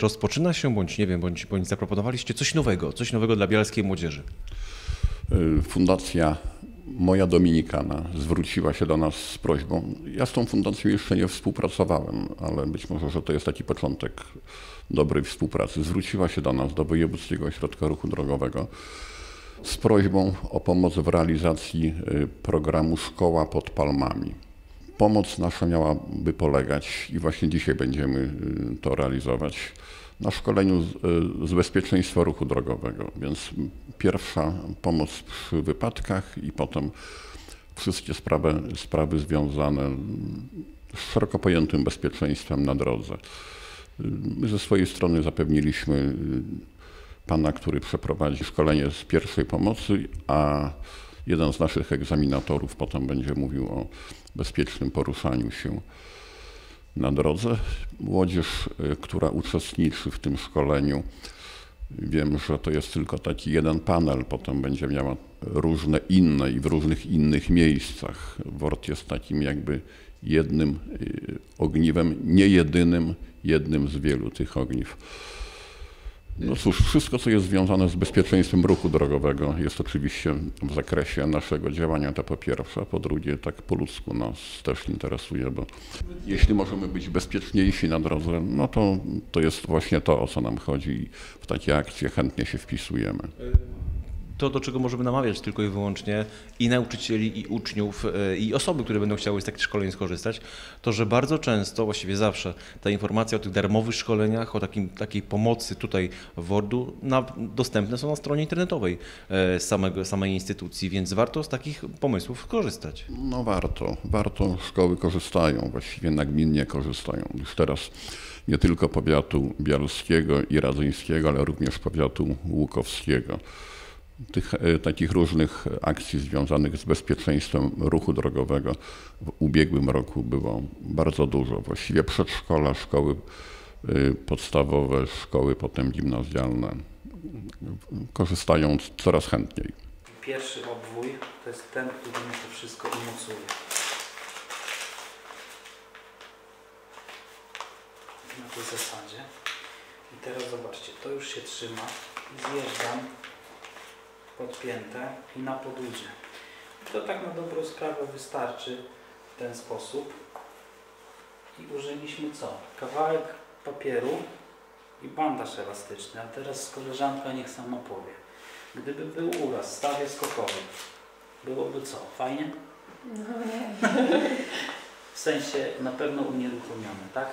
Rozpoczyna się, bądź nie wiem, bądź, bądź zaproponowaliście coś nowego, coś nowego dla bialskiej młodzieży. Y, Fundacja Moja Dominikana zwróciła się do nas z prośbą. Ja z tą fundacją jeszcze nie współpracowałem, ale być może, że to jest taki początek dobrej współpracy. Zwróciła się do nas, do Wojewódzkiego Ośrodka Ruchu Drogowego z prośbą o pomoc w realizacji y, programu Szkoła pod Palmami. Pomoc nasza miałaby polegać i właśnie dzisiaj będziemy y, to realizować na szkoleniu z, y, z bezpieczeństwa ruchu drogowego. Więc pierwsza pomoc przy wypadkach i potem wszystkie sprawy, sprawy związane z szeroko pojętym bezpieczeństwem na drodze. My ze swojej strony zapewniliśmy y, pana, który przeprowadzi szkolenie z pierwszej pomocy, a jeden z naszych egzaminatorów potem będzie mówił o bezpiecznym poruszaniu się na drodze. Młodzież, y, która uczestniczy w tym szkoleniu, wiem, że to jest tylko taki jeden panel, potem będzie miała różne inne i w różnych innych miejscach. WORT jest takim jakby jednym y, ogniwem, nie jedynym, jednym z wielu tych ogniw. No cóż, wszystko, co jest związane z bezpieczeństwem ruchu drogowego, jest oczywiście w zakresie naszego działania, to po pierwsze. Po drugie, tak po ludzku nas też interesuje, bo jeśli możemy być bezpieczniejsi na drodze, no to, to jest właśnie to, o co nam chodzi i w takie akcje chętnie się wpisujemy. To, do czego możemy namawiać tylko i wyłącznie i nauczycieli, i uczniów, e, i osoby, które będą chciały z takich szkoleń skorzystać, to że bardzo często, właściwie zawsze, ta informacja o tych darmowych szkoleniach, o takim, takiej pomocy tutaj w WORD-u na, dostępne są na stronie internetowej e, samego, samej instytucji, więc warto z takich pomysłów korzystać. No warto, warto. Szkoły korzystają, właściwie nagminnie korzystają. Już teraz nie tylko powiatu bialskiego i radzyńskiego, ale również powiatu łukowskiego. Tych e, takich różnych akcji związanych z bezpieczeństwem ruchu drogowego w ubiegłym roku było bardzo dużo. Właściwie przedszkola, szkoły e, podstawowe, szkoły potem gimnazjalne korzystają coraz chętniej. Pierwszy obwój to jest ten, który mi to wszystko umocuje. Na tej zasadzie. I teraz zobaczcie, to już się trzyma. Zjeżdżam podpięte i na podłudzie. I to tak na dobrą sprawę wystarczy w ten sposób. I użyliśmy co? Kawałek papieru i bandaż elastyczny. A teraz koleżanka niech sama powie. Gdyby był uraz w stawie skokowym, byłoby co? Fajnie? No nie. W sensie na pewno unieruchomione, tak?